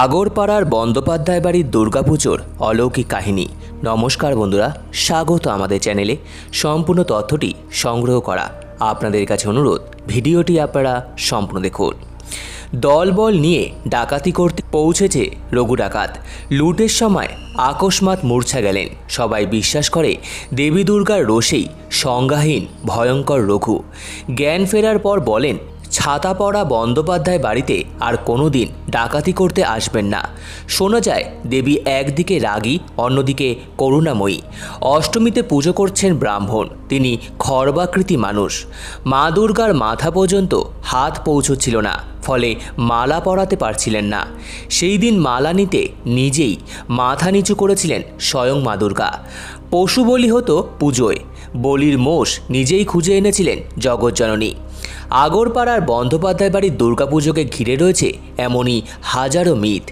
আগরপাড়ার বন্দ্যোপাধ্যায় বাড়ির দুর্গাপুজোর অলৌকিক কাহিনী। নমস্কার বন্ধুরা, স্বাগত আমাদের চ্যানেলে। সম্পূর্ণ তথ্যটি সংগ্রহ করা আপনাদের কাছে অনুরোধ, ভিডিওটি আপনারা সম্পূর্ণ দেখুন। দলবল নিয়ে ডাকাতি করতে পৌঁছেছে রঘু ডাকাত। লুটের সময় আকস্মাত মূর্ছা গেলেন। সবাই বিশ্বাস করে দেবী দুর্গার রোষেই সংজ্ঞাহীন ভয়ঙ্কর রঘু। জ্ঞান ফেরার পর বলেন ছাতা পড়া বন্দ্যোপাধ্যায় বাড়িতে আর কোনো দিন ডাকাতি করতে আসবেন না। শোনা যায়, দেবী একদিকে রাগী, অন্যদিকে করুণাময়ী। অষ্টমীতে পুজো করছেন ব্রাহ্মণ, তিনি খর্বাকৃতি মানুষ। মা দুর্গার মাথা পর্যন্ত হাত পৌঁছচ্ছিল না, ফলে মালা পরাতে পারছিলেন না। সেই দিন মালা নিতে নিজেই মাথা নিচু করেছিলেন স্বয়ং মা দুর্গা। পশু বলি হতো পুজোয়, বলির মোষ নিজেই খুঁজে এনেছিলেন জগজ্জননী। আগরপাড়ার বন্দ্যোপাধ্যায় বাড়ির দুর্গাপুজোকে ঘিরে রয়েছে এমনই হাজারো মিথ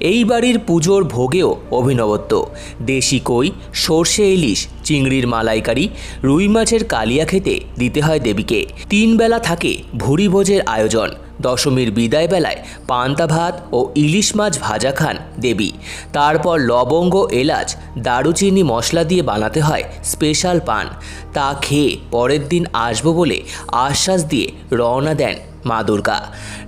এই বাড়ির পুজোর ভোগেও অভিনবত্ব। দেশি কই, সর্ষে ইলিশ, চিংড়ির মালাইকারি, রুই মাছের কালিয়া খেতে দিতে হয় দেবীকে। তিন বেলা থাকে ভুরি ভোজের আয়োজন। দশমীর বিদায় বেলায় পান্তা ভাত ও ইলিশ মাছ ভাজা খান দেবী। তারপর লবঙ্গ, এলাচ, দারুচিনি মশলা দিয়ে বানাতে হয় স্পেশাল পান। তা খেয়ে পরের দিন আসব বলে আশ্বাস দিয়ে রওনা দেন মা দুর্গা।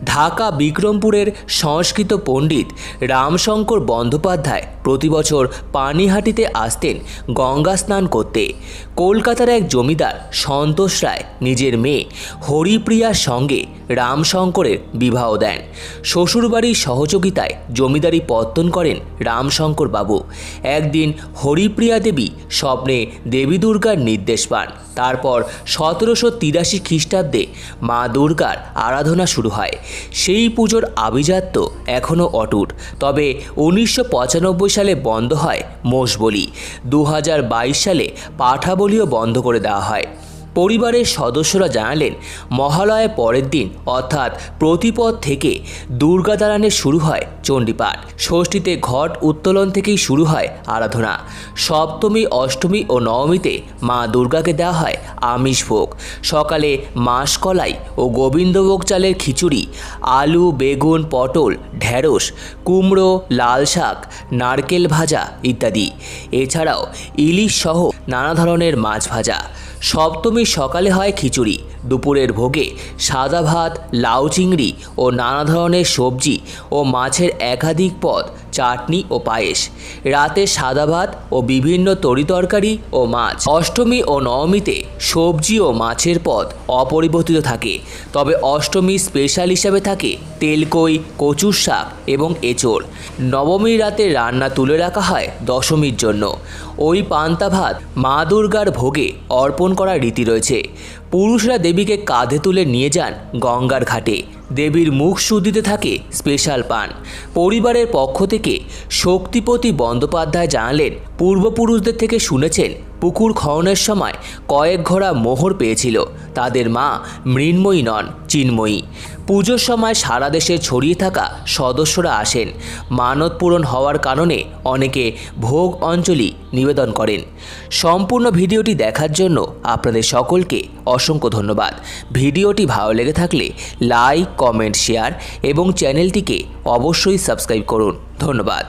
ঢাকা বিক্রমপুরের সংস্কৃত পণ্ডিত রামশঙ্কর বন্দ্যোপাধ্যায় প্রতি বছর পানিহাটিতে আসতেন গঙ্গা স্নান করতে। কলকাতার এক জমিদার সন্তোষ রায়, নিজের মেয়ে হরিপ্রিয়ার সঙ্গে রামশঙ্করের বিবাহ দেন। শ্বশুরবাড়ির সহযোগিতায় জমিদারি পত্তন করেন রামশঙ্কর বাবু একদিন হরিপ্রিয়া দেবী স্বপ্নে দেবী দুর্গার নির্দেশ পান। তারপর সতেরোশো তিরাশি খ্রিস্টাব্দে মা দুর্গার আরাধনা শুরু হয়। সেই পুজোর আভিজাত্য এখনও অটুট। তবে উনিশশো পঁচানব্বই সালে বন্ধ হয় মোষ বলি। দু সালে পাঠা বলিও বন্ধ করে দেওয়া হয়। পরিবারের সদস্যরা জানালেন, মহালয়ের পরের দিন, অর্থাৎ প্রতিপদ থেকে দুর্গা দালানে শুরু হয় চণ্ডীপাঠ। ষষ্ঠীতে ঘট উত্তোলন থেকেই শুরু হয় আরাধনা। সপ্তমী, অষ্টমী ও নবমীতে মা দুর্গাকে দেওয়া হয় আমিষ ভোগ। সকালে মাসকলাই ও গোবিন্দভোগ চালের খিচুড়ি, আলু, বেগুন, পটল ঢ্যাঁড়স কুমড়ো, লাল শাক, নারকেল ভাজা ইত্যাদি। এছাড়াও ইলিশ সহ নানা ধরনের মাছ ভাজা। সপ্তমীর সকালে হয় খিচুড়ি। দুপুরের ভোগে সাদা ভাত, লাউ চিংড়ি ও নানা ধরনের সবজি ও মাছের একাধিক পদ, চাটনি ও পায়েস। রাতে সাদা ভাত ও বিভিন্ন তরিতরকারি ও মাছ। অষ্টমী ও নবমীতে সবজি ও মাছের পদ অপরিবর্তিত থাকে। তবে অষ্টমী স্পেশাল হিসাবে থাকে তেলকই, কচুর শাক এবং এঁচড়। নবমীর রাতে রান্না তুলে রাখা হয় দশমীর জন্য। ওই পান্তা ভাত মা দুর্গার ভোগে অর্পণ করার রীতি রয়েছে। পুরুষরা দেবীকে কাঁধে তুলে নিয়ে যান গঙ্গার ঘাটে। দেবীর মুখ শুদ্ধিতে থাকে স্পেশাল পান। পরিবারের পক্ষ থেকে শক্তিপতি বন্দ্যোপাধ্যায় জানালেন, পূর্বপুরুষদের থেকে শুনেছেন, পুকুর খননের সময় কয়েক ঘোড়া মোহর পেয়েছিল। তাদের মা মৃন্ময়ী নন, চিন্ময়ী। পুজোর সময় সারা দেশে ছড়িয়ে থাকা সদস্যরা আসেন। মানত পূরণ হওয়ার কারণে অনেকে ভোগ অঞ্জলি নিবেদন করেন। সম্পূর্ণ ভিডিওটি দেখার জন্য আপনাদের সকলকে অসংখ্য ধন্যবাদ। ভিডিওটি ভালো লেগে থাকলে লাইক কমেন্ট শেয়ার এবং চ্যানেলটিকে অবশ্যই সাবস্ক্রাইব করুন। ধন্যবাদ।